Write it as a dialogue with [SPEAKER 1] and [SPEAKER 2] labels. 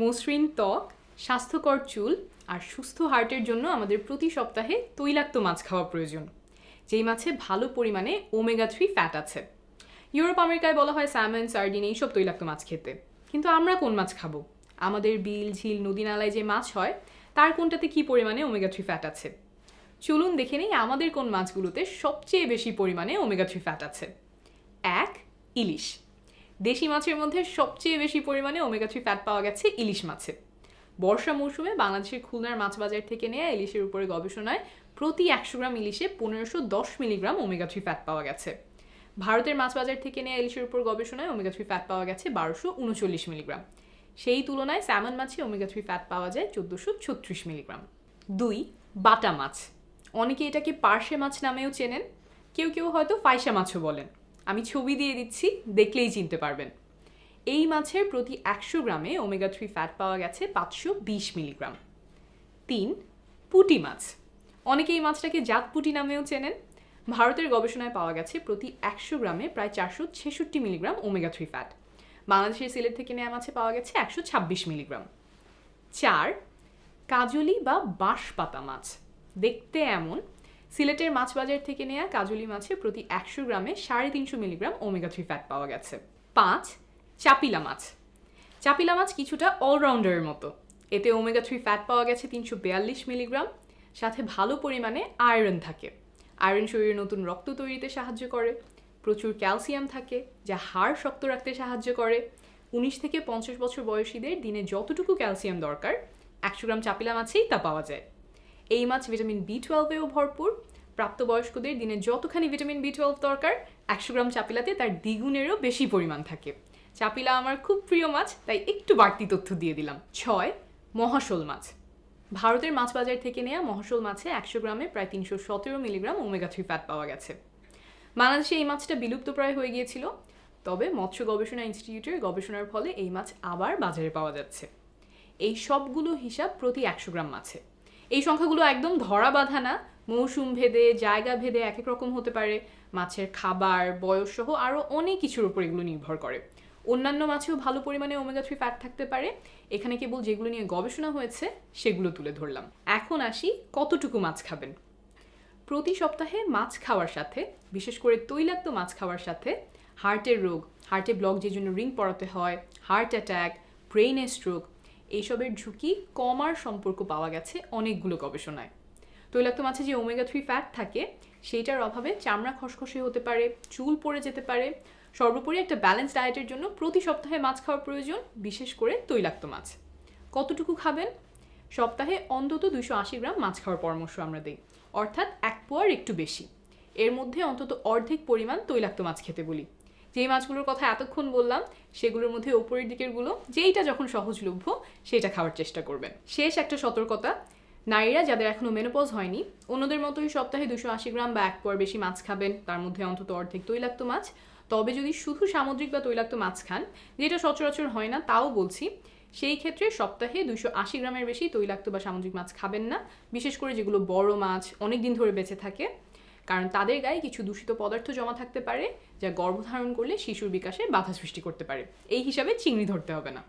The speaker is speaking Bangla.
[SPEAKER 1] মসৃণ ত্বক, স্বাস্থ্যকর চুল আর সুস্থ হার্টের জন্য আমাদের প্রতি সপ্তাহে তৈলাক্ত মাছ খাওয়া প্রয়োজন। যেই মাছে ভালো পরিমাণে ওমেগা থ্রি ফ্যাট আছে। ইউরোপ, আমেরিকায় বলা হয় স্যামন সার্ডিন এইসব তৈলাক্ত মাছ খেতে। কিন্তু আমরা কোন মাছ খাব? আমাদের বিল, ঝিল নদী নালায় যে মাছ হয়, তার কোনটাতে কি পরিমাণে ওমেগা থ্রি ফ্যাট আছে? চলুন দেখে নেই আমাদের কোন মাছগুলোতে সবচেয়ে বেশি পরিমাণে ওমেগা থ্রি ফ্যাট আছে। এক, ইলিশ। দেশি মাছের মধ্যে সবচেয়ে বেশি পরিমাণে ওমেগা থ্রি ফ্যাট পাওয়া গেছে ইলিশ মাছে। বর্ষা মৌসুমে বাংলাদেশের খুলনার মাছ বাজার থেকে নেওয়া ইলিশের উপরে গবেষণায় প্রতি একশো গ্রাম ইলিশে পনেরোশো দশ মিলিগ্রাম ওমেগা থ্রি ফ্যাট পাওয়া গেছে। ভারতের মাছ বাজার থেকে নেওয়া ইলিশের উপর গবেষণায় ওমেগা থ্রি ফ্যাট পাওয়া গেছে বারোশো উনচল্লিশ মিলিগ্রাম। সেই তুলনায় স্যামন মাছে ওমেগা থ্রি ফ্যাট পাওয়া যায় চোদ্দোশো ছত্রিশ মিলিগ্রাম। দুই, বাটা মাছ। অনেকে এটাকে পার্শে মাছ নামেও চেনেন। কেউ কেউ হয়তো ফাইসা মাছও বলেন। আমি ছবি দিয়ে দিচ্ছি, দেখলেই চিনতে পারবেন। এই মাছের প্রতি একশো গ্রামে ওমেগা থ্রি ফ্যাট পাওয়া গেছে পাঁচশো বিশ মিলিগ্রাম। তিন, পুঁটি মাছ। অনেকে এই মাছটাকে জাত পুঁটি নামেও চেনেন। ভারতের গবেষণায় পাওয়া গেছে প্রতি একশো গ্রামে প্রায় চারশো ছেষট্টি মিলিগ্রাম ওমেগা থ্রি ফ্যাট বাংলাদেশের সিলেট থেকে নেওয়া মাছে পাওয়া গেছে একশো ছাব্বিশ মিলিগ্রাম। চার, কাজলি বা বাঁশ পাতা মাছ। দেখতে এমন সিলেটের মাছ বাজার থেকে নেওয়া কাজলি মাছে প্রতি একশো গ্রামে সাড়ে তিনশো মিলিগ্রাম ওমেগা থ্রি ফ্যাট পাওয়া গেছে। পাঁচ, চাপিলা মাছ। চাপিলা মাছ কিছুটা অলরাউন্ডারের মতো। এতে ওমেগা থ্রি ফ্যাট পাওয়া গেছে তিনশো বিয়াল্লিশ মিলিগ্রাম। সাথে ভালো পরিমাণে আয়রন থাকে। আয়রন শরীরে নতুন রক্ত তৈরিতে সাহায্য করে। প্রচুর ক্যালসিয়াম থাকে, যা হাড় শক্ত রাখতে সাহায্য করে। উনিশ থেকে পঞ্চাশ বছর বয়সীদের দিনে যতটুকু ক্যালসিয়াম দরকার, একশো গ্রাম চাপিলা মাছেই তা পাওয়া যায়। এই মাছ ভিটামিন বি টুয়েলভেও ভরপুর। প্রাপ্তবয়স্কদের দিনে যতখানি ভিটামিন বি টুয়েলভ দরকার, একশো গ্রাম চাপিলাতে তার দ্বিগুণেরও বেশি পরিমাণ থাকে। চাপিলা আমার খুব প্রিয় মাছ, তাই একটু বাড়তি তথ্য দিয়ে দিলাম। ছয়, মহাশোল মাছ। ভারতের মাছ বাজার থেকে নেওয়া মহাশোল মাছে একশো গ্রামে প্রায় তিনশো সতেরো মিলিগ্রাম ওমেগা থ্রি ফ্যাট পাওয়া গেছে। বাংলাদেশে এই মাছটা বিলুপ্তপ্রায় হয়ে গিয়েছিল, তবে মৎস্য গবেষণা ইনস্টিটিউটের গবেষণার ফলে এই মাছ আবার বাজারে পাওয়া যাচ্ছে। এই সবগুলো হিসাব প্রতি একশো গ্রাম মাছে। এই সংখ্যাগুলো একদম ধরা বাঁধা না। মৌসুম ভেদে, জায়গা ভেদে এক এক রকম হতে পারে। মাছের খাবার, বয়স সহ আরও অনেক কিছুর উপর এগুলো নির্ভর করে। অন্যান্য মাছেও ভালো পরিমাণে ওমেগা থ্রি ফ্যাট থাকতে পারে। এখানে কেবল যেগুলো নিয়ে গবেষণা হয়েছে, সেগুলো তুলে ধরলাম। এখন আসি কতটুকু মাছ খাবেন। প্রতি সপ্তাহে মাছ খাওয়ার সাথে, বিশেষ করে তৈলাক্ত মাছ খাওয়ার সাথে হার্টের রোগ হার্টে ব্লক যে জন্য রিং পড়াতে হয় হার্ট অ্যাটাক ব্রেইনে স্ট্রোক এইসবের ঝুঁকি কমার সম্পর্ক পাওয়া গেছে অনেকগুলো গবেষণায়। তৈলাক্ত মাছে যে ওমেগা থ্রি ফ্যাট থাকে, সেইটার অভাবে চামড়া খসখসে হতে পারে, চুল পড়ে যেতে পারে। সর্বোপরি একটা ব্যালেন্স ডায়েটের জন্য প্রতি সপ্তাহে মাছ খাওয়ার প্রয়োজন, বিশেষ করে তৈলাক্ত মাছ। কতটুকু খাবেন? সপ্তাহে অন্তত দুশো আশি গ্রাম মাছ খাওয়ার পরামর্শ আমরা দিই, অর্থাৎ এক পোয়ার একটু বেশি। এর মধ্যে অন্তত অর্ধেক পরিমাণ তৈলাক্ত মাছ খেতে বলি। যেই মাছগুলোর কথা এতক্ষণ বললাম, সেগুলোর মধ্যে ওপরের দিকেরগুলো, যেইটা যখন সহজলভ্য সেটা খাওয়ার চেষ্টা করবেন। শেষ একটা সতর্কতা, নারীরা যাদের এখনও মেনোপজ হয়নি, অন্যদের মতোই সপ্তাহে দুশো আশি গ্রাম বা এক পোয়ার বেশি মাছ খাবেন, তার মধ্যে অন্তত অর্ধেক তৈলাক্ত মাছ। তবে যদি শুধু সামুদ্রিক বা তৈলাক্ত মাছ খান, যেটা সচরাচর হয় না, তাও বলছি, সেই ক্ষেত্রে সপ্তাহে দুশো আশি গ্রামের বেশি তৈলাক্ত বা সামুদ্রিক মাছ খাবেন না। বিশেষ করে যেগুলো বড় মাছ অনেক দিন ধরে বেঁচে থাকে। কারণ তাদের গায়ে কিছু দূষিত পদার্থ জমা থাকতে পারে, যা গর্ভধারণ করলে শিশুর বিকাশে বাধা সৃষ্টি করতে পারে। এই হিসাবে চিংড়ি ধরতে হবে না।